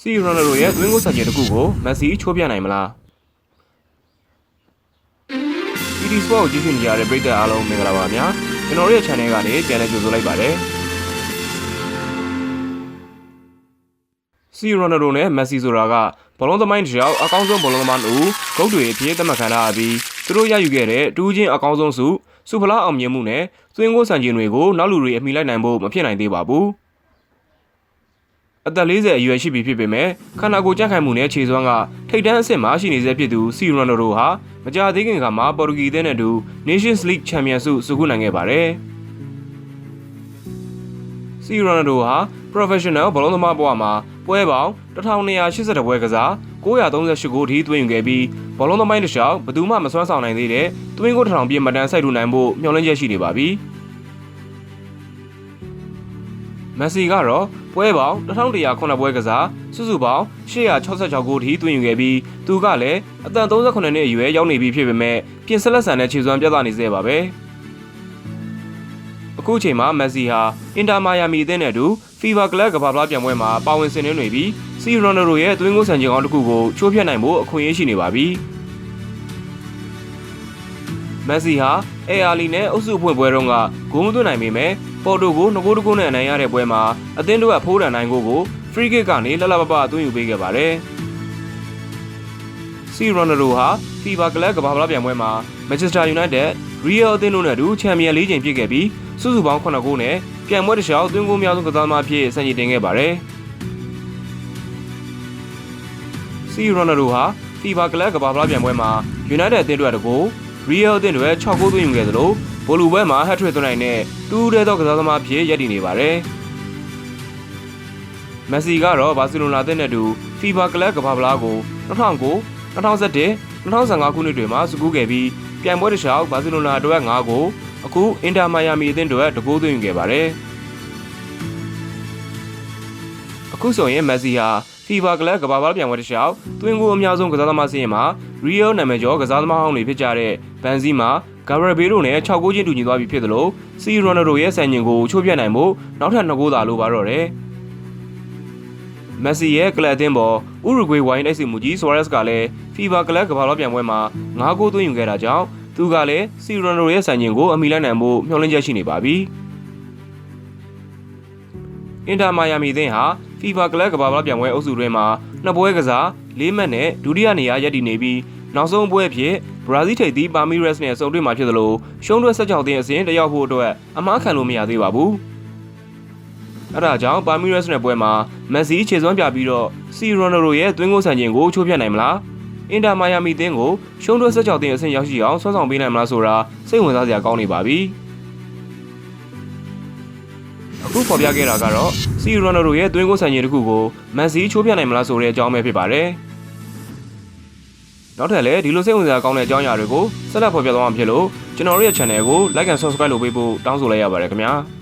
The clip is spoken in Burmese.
စီရိုနယ်ဒိုရဲ့သွင်းကိုဆက်ခြင်းတစ်ခုကိုမက်ဆီချိုးပြနိုင်မလား PD Sport ကိုကြည့်ရှုနေကြတဲ့ပရိသတ်အားလုံးမင်္ဂလာပါဗျာကျွန်တော်တို့ရဲ့ channel ကနေပြန်လည်ကြိုဆိုလိုက်ပါတယ်စီရိုနယ်ဒိုနဲ့မက်ဆီဆိုတာကဘောလုံးသမိုင်းတစ်ယောက်အကောင်းဆုံးဘောလုံးသမားတို့ဂုတ်တွေအဖြစ်သတ်မှတ်ခံထားရပြီးသူတို့ရယူခဲ့တဲ့တူးချင်းအကောင်းဆုံးစုစုဖလားအောင်မြင်မှုနဲ့သွင်းကိုဆန်ခြင်းတွေကိုနောက်လူတွေအမိလိုက်နိုင်ဖို့မဖြစ်နိုင်သေးပါဘူး အသက်40အရွယ်ရှိပြီဖြစ်ပေမဲ့ခန္ဓာကိုယ်ကြက်ခိုင်မှုနဲ့ခြေစွမ်းကထိတ်တန်းအဆင့်မှာရှိနေဆဲဖြစ်သူစီရိုနယ်ဒိုဟာမကြာသေးခင်ကမှပေါ်တူဂီသင်းနဲ့အတူ Nations League Champion ဆုစုခုနိုင်ခဲ့ပါတယ်။စီရိုနယ်ဒိုဟာ professional ဘောလုံးသမားဘဝမှာပွဲပေါင်း1282ပွဲကစား938ဂိုးထိသွင်းယူခဲ့ပြီးဘောလုံးသမိုင်းတစ်လျှောက်ဘယ်သူမှမစွမ်းဆောင်နိုင်သေးတဲ့သွင်းကိုတစ်ထောင်ပြည့်မတန်စိုက်ထူနိုင်ဖို့မျှော်လင့်ချက်ရှိနေပါပြီ။ မက်ဆီကတော့ပွဲပေါင်း1109ပွဲကစားစုစုပေါင်း866ဂိုးထိသွင်းယူခဲ့ပြီးသူကလည်းအသက်38နှစ်အရွယ်ရောက်နေပြီဖြစ်ပေမဲ့ပြင်ဆက်လက်ဆန်တဲ့ခြေစွမ်းပြသနေစေပါပဲအခုချိန်မှာမက်ဆီဟာအင်တာမာယာမီအသင်းနဲ့အတူဖီဗာကလပ်ကမ္ဘာ့ဖလားပြိုင်ပွဲမှာပါဝင်ဆင်နွှဲနေပြီးစီရိုနယ်ဒိုရဲ့သွင်းကိုဆန်ချင်ကောင်းတစ်ခုကိုချိုးဖျက်နိုင်ဖို့အခွင့်အရေးရှိနေပါပြီမက်ဆီဟာအေအာလီနဲ့အုပ်စုဖွင့်ပွဲတုန်းကဂိုးမသွင်းနိုင်ပေမဲ့ ပေါ်တိုကို2ဂိုးတဂိုးနဲ့အနိုင်ရတဲ့ပွဲမှာအသင်းတို့ကဖိုးတန်နိုင်ကိုကို free kick ကနေလှလှပပအသွင်းယူပေးခဲ့ပါတယ်။စီရိုနယ်ဒိုဟာ FIFA ကလပ်ကမ္ဘာ့ဖလားပြိုင်ပွဲမှာ Manchester United, Real အသင်းတို့နဲ့အတူချန်ပီယံ၄ချိန်ပြည့်ခဲ့ပြီးစုစုပေါင်း9ဂိုးနဲ့ပြိုင်ပွဲတစ်လျှောက်သွင်းဂိုးများဆုံးကစားသမားအဖြစ်ဆန်ရည်တင်ခဲ့ပါတယ်။စီရိုနယ်ဒိုဟာ FIFA ကလပ်ကမ္ဘာ့ဖလားပြိုင်ပွဲမှာ United အသင်းတို့အတွက်တကိုး Real အသင်းတို့6ဂိုးသွင်းယူခဲ့သလို ဘိုလူပွဲမှာ hat-trick သွင်းနိုင်တဲ့တူးတဲ့သောကစားသမားအဖြစ်ရည်တည်နေပါတယ်။မက်ဆီကတော့ဘာစီလိုနာအသင်းနဲ့အတူ FIFA ကလပ်ကမ္ဘာ့ဖလားကို2009 2011 2015ခုနှစ်တွေမှာစုကူးခဲ့ပြီးပြိုင်ပွဲတစ်လျှောက်ဘာစီလိုနာအတွက်5ဂိုးအခုအင်တာမိုင်ယာမီအသင်းအတွက်2ဂိုးသွင်းယူခဲ့ပါတယ်။အခုဆိုရင်မက်ဆီဟာ FIFA ကလပ်ကမ္ဘာ့ဖလားပြိုင်ပွဲတစ်လျှောက်သွင်းဂိုးအများဆုံးကစားသမားစင်းမှာ Real နာမည်ကျော်ကစားသမားဟောင်းတွေဖြစ်ကြတဲ့ဘန်ဇီမာ ဂါရဘေတို့နဲ့6ဂိုးချင်းတူညီသွားပြီဖြစ်သလိုစီရိုနယ်ဒိုရဲ့ဆန်ရင်ကိုချိုးပြတ်နိုင်မှုနောက်ထပ်2ဂိုးသာလိုပါတော့တယ်။မက်ဆီရဲ့ကလပ်အသင်းပေါ်ဥရုဂွေဝိုင်းတိုက်စစ်မှုကြီးဆိုရက်စ်ကလည်း FIFA ကလပ်ကမ္ဘာ့ပြိုင်ပွဲမှာ9ဂိုးသွင်းယူခဲ့တာကြောင့်သူကလည်းစီရိုနယ်ဒိုရဲ့ဆန်ရင်ကိုအမိလိုက်နိုင်မှုမျှော်လင့်ချက်ရှိနေပါပြီ။အင်တာမိုင်ယာမီအသင်းဟာ FIFA ကလပ်ကမ္ဘာ့ပြိုင်ပွဲအုပ်စုတွင်းမှာနှစ်ပွဲကစား၄မှတ်နဲ့ဒုတိယနေရာရပ်တည်နေပြီး နောက်ဆုံးပွဲအဖြစ်ဘရာဇီးထိပ်သီးပါမီရက်စ်နဲ့ဆုံတွေ့မှာဖြစ်သလိုရှုံးတွက်16တင်းအစဉ်တယောက်ဖို့အတွက်အမားခံလို့မရသေးပါဘူး။အဲဒါကြောင့်ပါမီရက်စ်နဲ့ပွဲမှာမက်ဆီခြေစွမ်းပြပြီးတော့စီရိုနယ်ဒိုရဲ့သွင်းကိုဆန်ခြင်းကိုချိုးပြနိုင်မလား။အင်တာမိုင်ယာမီတင်းကိုရှုံးတွက်16တင်းအစဉ်ရောက်ရှိအောင်ဆွမ်းဆောင်ပေးနိုင်မလားဆိုတာစိတ်ဝင်စားစရာကောင်းနေပါပြီ။အခုဖော်ပြခဲ့တာကတော့စီရိုနယ်ဒိုရဲ့သွင်းကိုဆန်ခြင်းတစ်ခုကိုမက်ဆီချိုးပြနိုင်မလားဆိုတဲ့အကြောင်းပဲဖြစ်ပါတယ်။ နောက်ထပ်လည်းဒီလိုစိတ်ဝင်စားကောင်းတဲ့အကြောင်းအရာတွေကိုဆက်လက်ဖော်ပြသွားမှာဖြစ်လို့ကျွန်တော်တို့ရဲ့ channel ကို like and subscribe လုပ်ပေးဖို့တောင်းဆိုလိုက်ရပါတယ်ခင်ဗျာ။